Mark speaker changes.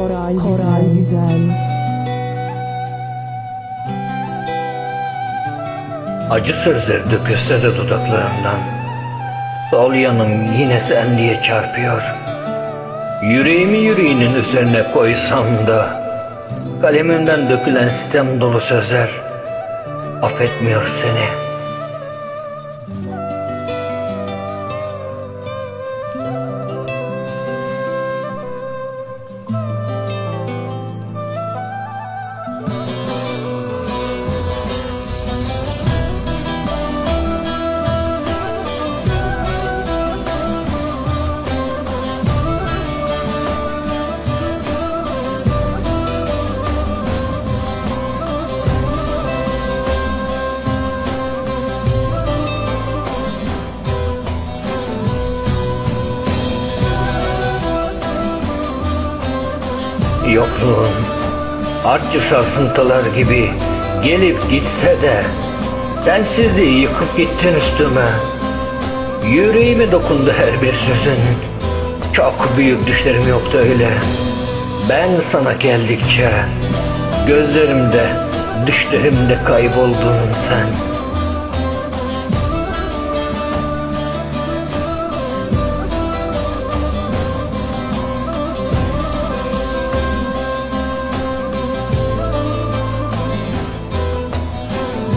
Speaker 1: Koray, Koray güzel.
Speaker 2: Acı sözler dökülse de dudaklarından Sol yanım yine sen diye çarpıyor. Yüreğimi yüreğinin üzerine koysam da Kalemimden dökülen sitem dolu sözler Affetmiyor seni Yokluğun artçı sarsıntılar gibi gelip gitse de Sensizliği yıkıp gittin üstüme. Yüreğime dokundu her bir sözün. Çok büyük düşlerim yoktu öyle. Ben sana geldikçe Gözlerimde, düşlerimde kayboldun sen